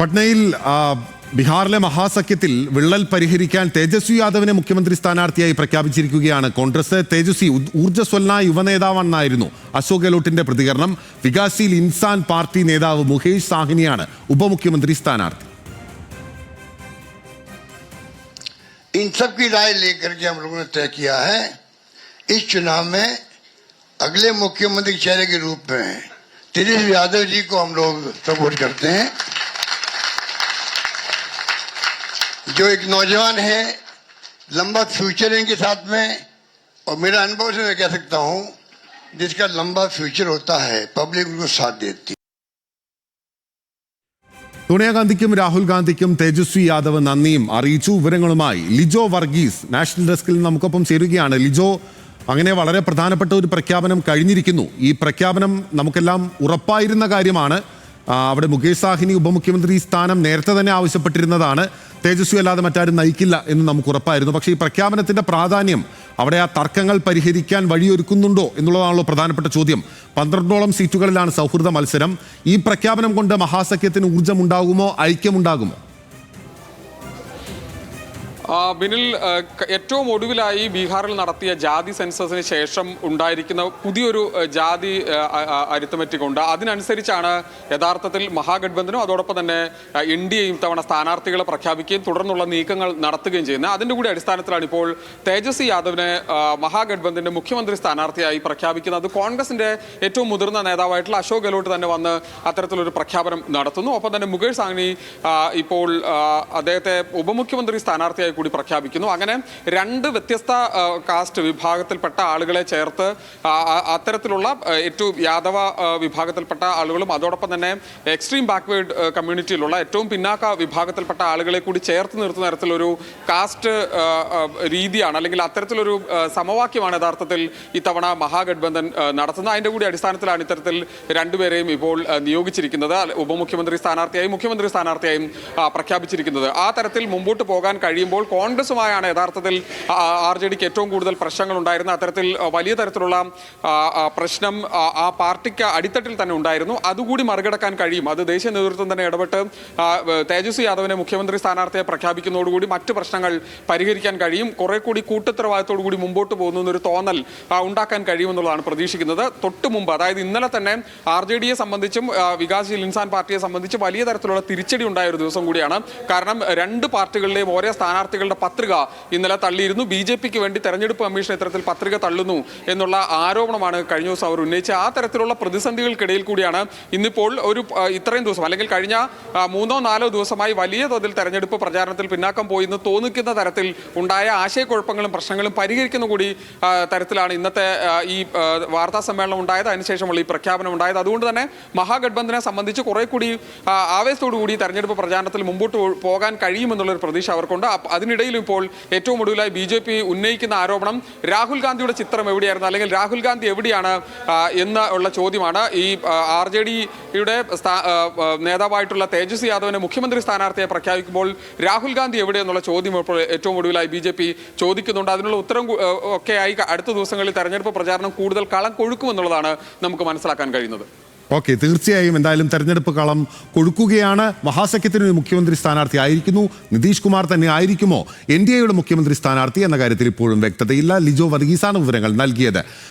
പട്നയിൽ ആ, ബീഹാറിലെ മഹാസഖ്യത്തിൽ വിള്ളൽ പരിഹരിക്കാൻ തേജസ്വി യാദവിനെ മുഖ്യമന്ത്രി സ്ഥാനാർത്ഥിയായി പ്രഖ്യാപിച്ചിരിക്കുകയാണ് കോൺഗ്രസ് തേജസ്വി ഉ- ഊർജ്ജസ്വലന യുവനേതാവെന്നായിരുന്നു അശോക് ഗെഹ്ലോട്ടിന്റെ പ്രതികരണം വികാസിൽ ഇൻസാൻ പാർട്ടി നേതാവ് മുകേഷ് സാഹ്നിയാണ് ഉപമുഖ്യമന്ത്രി സ്ഥാനാർത്ഥി इन सब की राय लेकर के हम लोगों ने तय किया है इस चुनाव में अगले मुख्यमंत्री के चेहरे के रूप में तेजस्वी यादव जी को हम लोग सपोर्ट करते हैं जो एक नौजवान है लंबा फ्यूचर है इनके साथ में और मेरा अनुभव से मैं कह सकता हूं जिसका लंबा फ्यूचर होता है पब्लिक उनको साथ देती है സോണിയാഗാന്ധിക്കും രാഹുൽ ഗാന്ധിക്കും തേജസ്വി യാദവ് നന്ദിയും അറിയിച്ചു വിവരങ്ങളുമായി ലിജോ വർഗീസ് നാഷണൽ ഡെസ്കിൽ നിന്ന് നമുക്കൊപ്പം ചേരുകയാണ് ലിജോ അങ്ങനെ വളരെ പ്രധാനപ്പെട്ട ഒരു പ്രഖ്യാപനം കഴിഞ്ഞിരിക്കുന്നു ഈ പ്രഖ്യാപനം നമുക്കെല്ലാം ഉറപ്പായിരുന്ന കാര്യമാണ് ആ, അവിടെ മുകേഷ് സാഹിനി ഉപമുഖ്യമന്ത്രി സ്ഥാനം നേരത്തെ തന്നെ ആവശ്യപ്പെട്ടിരുന്നതാണ് തേജസ്വി അല്ലാതെ മറ്റാരും നയിക്കില്ല എന്ന് നമുക്ക് ഉറപ്പായിരുന്നു. പക്ഷേ ഈ പ്രഖ്യാപനത്തിന്റെ പ്രാധാന്യം അവിടെ ആ തർക്കങ്ങൾ പരിഹരിക്കാൻ വഴിയൊരുക്കുന്നുണ്ടോ എന്നുള്ളതാണല്ലോ പ്രധാനപ്പെട്ട ചോദ്യം. പന്ത്രണ്ടോളം സീറ്റുകളിലാണ് സൗഹൃദ മത്സരം. ഈ പ്രഖ്യാപനം കൊണ്ട് മഹാസഖ്യത്തിന് ഊർജമുണ്ടാകുമോ? ഐക്യമുണ്ടാകുമോ? ബിനിൽ ഏറ്റവും ഒടുവിലായി ബീഹാറിൽ നടത്തിയ ജാതി സെൻസസിന് ശേഷം ഉണ്ടായിരിക്കുന്ന പുതിയൊരു ജാതി അരിത്തമെറ്റിക് ഉണ്ട് അതിനനുസരിച്ചാണ് യഥാർത്ഥത്തിൽ മഹാഗഡ്ബന്ധനും അതോടൊപ്പം തന്നെ എൻ ഡി എയും തവണ സ്ഥാനാർത്ഥികളെ പ്രഖ്യാപിക്കുകയും തുടർന്നുള്ള നീക്കങ്ങൾ നടത്തുകയും ചെയ്യുന്നത്. അതിന്റെ കൂടി അടിസ്ഥാനത്തിലാണ് ഇപ്പോൾ തേജസ്വി യാദവിനെ മഹാഗഡ്ബന്ധന്റെ മുഖ്യമന്ത്രി സ്ഥാനാർത്ഥിയായി പ്രഖ്യാപിക്കുന്നത്. അത് കോൺഗ്രസിന്റെ ഏറ്റവും മുതിർന്ന നേതാവായിട്ടുള്ള അശോക് ഗെഹ്ലോട്ട് തന്നെ വന്ന് അത്തരത്തിലൊരു പ്രഖ്യാപനം നടത്തുന്നു. ഒപ്പം തന്നെ മുകേഷ് സാഹ്നി ഇപ്പോൾ അദ്ദേഹത്തെ ഉപമുഖ്യമന്ത്രി സ്ഥാനാർത്ഥിയായി കൂടി പ്രഖ്യാപിക്കുന്നു. അങ്ങനെ രണ്ട് വ്യത്യസ്ത കാസ്റ്റ് വിഭാഗത്തിൽപ്പെട്ട ആളുകളെ ചേർത്ത് അത്തരത്തിലുള്ള ഏറ്റവും യാദവ വിഭാഗത്തിൽപ്പെട്ട ആളുകളും അതോടൊപ്പം തന്നെ എക്സ്ട്രീം ബാക്ക്വേർഡ് കമ്മ്യൂണിറ്റിയിലുള്ള ഏറ്റവും പിന്നാക്ക വിഭാഗത്തിൽപ്പെട്ട ആളുകളെ കൂടി ചേർത്ത് നിർത്തുന്ന തരത്തിലൊരു കാസ്റ്റ് രീതിയാണ് അല്ലെങ്കിൽ അത്തരത്തിലൊരു സമവാക്യമാണ് യഥാർത്ഥത്തിൽ ഇത്തവണ മഹാഗഡ്ബന്ധൻ നടത്തുന്നത്. അതിന്റെ കൂടി അടിസ്ഥാനത്തിലാണ് ഇത്തരത്തിൽ രണ്ടുപേരെയും ഇപ്പോൾ നിയോഗിച്ചിരിക്കുന്നത്. ഉപമുഖ്യമന്ത്രി സ്ഥാനാർത്ഥിയായും മുഖ്യമന്ത്രി സ്ഥാനാർത്ഥിയായും പ്രഖ്യാപിച്ചിരിക്കുന്നത്. ആ തരത്തിൽ മുമ്പോട്ട് പോകാൻ കഴിയുമ്പോൾ കോൺഗ്രസുമായാണ് യഥാർത്ഥത്തിൽ ആർ ജെ ഡിക്ക് ഏറ്റവും കൂടുതൽ പ്രശ്നങ്ങൾ ഉണ്ടായിരുന്നത് അത്തരത്തിൽ വലിയ തരത്തിലുള്ള പ്രശ്നം ആ, പാർട്ടിക്ക് അടിത്തട്ടിൽ തന്നെ ഉണ്ടായിരുന്നു. അതുകൂടി മറികടക്കാൻ കഴിയും. അത് ദേശീയ നേതൃത്വം തന്നെ ഇടപെട്ട് തേജസ്വി യാദവിനെ മുഖ്യമന്ത്രി സ്ഥാനാർത്ഥിയെ പ്രഖ്യാപിക്കുന്നതോടുകൂടി മറ്റ് പ്രശ്നങ്ങൾ പരിഹരിക്കാൻ കഴിയും. കുറെ കൂടി കൂട്ടുത്തരവാദിത്തോടു കൂടി മുമ്പോട്ട് പോകുന്നു എന്നൊരു തോന്നൽ ഉണ്ടാക്കാൻ കഴിയുമെന്നുള്ളതാണ് പ്രതീക്ഷിക്കുന്നത്. തൊട്ട് മുമ്പ് അതായത് ഇന്നലെ തന്നെ ആർ ജെ ഡിയെ സംബന്ധിച്ചും വികാസ് ഇൻസാൻ പാർട്ടിയെ സംബന്ധിച്ച് വലിയ തരത്തിലുള്ള തിരിച്ചടി ഉണ്ടായ ഒരു ദിവസം കൂടിയാണ്. കാരണം രണ്ട് പാർട്ടികളിലെയും ഓരോ സ്ഥാനാർത്ഥികളുടെ പത്രിക ഇന്നലെ തള്ളിയിരുന്നു. ബി ജെ പിക്ക് വേണ്ടി തെരഞ്ഞെടുപ്പ് കമ്മീഷൻ ഇത്തരത്തിൽ പത്രിക തള്ളുന്നു എന്നുള്ള ആരോപണമാണ് കഴിഞ്ഞ ദിവസം അവർ ഉന്നയിച്ച ആ തരത്തിലുള്ള പ്രതിസന്ധികൾക്കിടയിൽ കൂടിയാണ് ഇന്നിപ്പോൾ ഒരു ഇത്രയും ദിവസം അല്ലെങ്കിൽ കഴിഞ്ഞ മൂന്നോ നാലോ ദിവസമായി വലിയ തോതിൽ തെരഞ്ഞെടുപ്പ് പ്രചാരണത്തിൽ പിന്നാക്കം പോയി എന്ന് തോന്നിക്കുന്ന തരത്തിൽ ഉണ്ടായ ആശയക്കുഴപ്പങ്ങളും പ്രശ്നങ്ങളും പരിഹരിക്കുന്ന കൂടി തരത്തിലാണ് ഇന്നത്തെ ഈ വാർത്താ സമ്മേളനം ഉണ്ടായത്. അതിനുശേഷമുള്ള ഈ പ്രഖ്യാപനം ഉണ്ടായത്. അതുകൊണ്ട് തന്നെ മഹാഗഡ്ബന്ധനെ സംബന്ധിച്ച് കുറെ കൂടി ആവേശത്തോടു കൂടി തെരഞ്ഞെടുപ്പ് പ്രചാരണത്തിൽ മുമ്പോട്ട് പോകാൻ കഴിയുമെന്നുള്ളൊരു പ്രതീക്ഷ അവർക്കുണ്ട്. അപ്പ- അതിനിടയിലും ഇപ്പോൾ ഏറ്റവും ഒടുവിലായി ബി ജെ പി ഉന്നയിക്കുന്ന ആരോപണം രാഹുൽ ഗാന്ധിയുടെ ചിത്രം എവിടെയായിരുന്നു? അല്ലെങ്കിൽ രാഹുൽ ഗാന്ധി എവിടെയാണ് എന്ന് ഉള്ള ചോദ്യമാണ്. ഈ ആർ ജെ ഡിയുടെ നേതാവായിട്ടുള്ള തേജസ്വി യാദവിനെ മുഖ്യമന്ത്രി സ്ഥാനാർത്ഥിയെ പ്രഖ്യാപിക്കുമ്പോൾ രാഹുൽ ഗാന്ധി എവിടെ എന്നുള്ള ചോദ്യം ഇപ്പോൾ ഏറ്റവും ഒടുവിലായി ബി ജെ പി ചോദിക്കുന്നുണ്ട്. അതിനുള്ള ഉത്തരം ഒക്കെയായി അടുത്ത ദിവസങ്ങളിൽ തെരഞ്ഞെടുപ്പ് പ്രചാരണം കൂടുതൽ കളം കൊഴുക്കുമെന്നുള്ളതാണ് നമുക്ക് മനസ്സിലാക്കാൻ കഴിയുന്നത്. ഓക്കെ തീർച്ചയായും എന്തായാലും തെരഞ്ഞെടുപ്പ് കളം കൊഴുക്കുകയാണ് മഹാസഖ്യത്തിന് ഒരു മുഖ്യമന്ത്രി സ്ഥാനാർത്ഥി ആയിരിക്കുന്നു. നിതീഷ് കുമാർ തന്നെ ആയിരിക്കുമോ? എൻ ഡി എയുടെ മുഖ്യമന്ത്രി സ്ഥാനാർത്ഥി എന്ന കാര്യത്തിൽ ഇപ്പോഴും വ്യക്തതയില്ല. ലിജോ വർഗീസാണ് വിവരങ്ങൾ നൽകിയത്.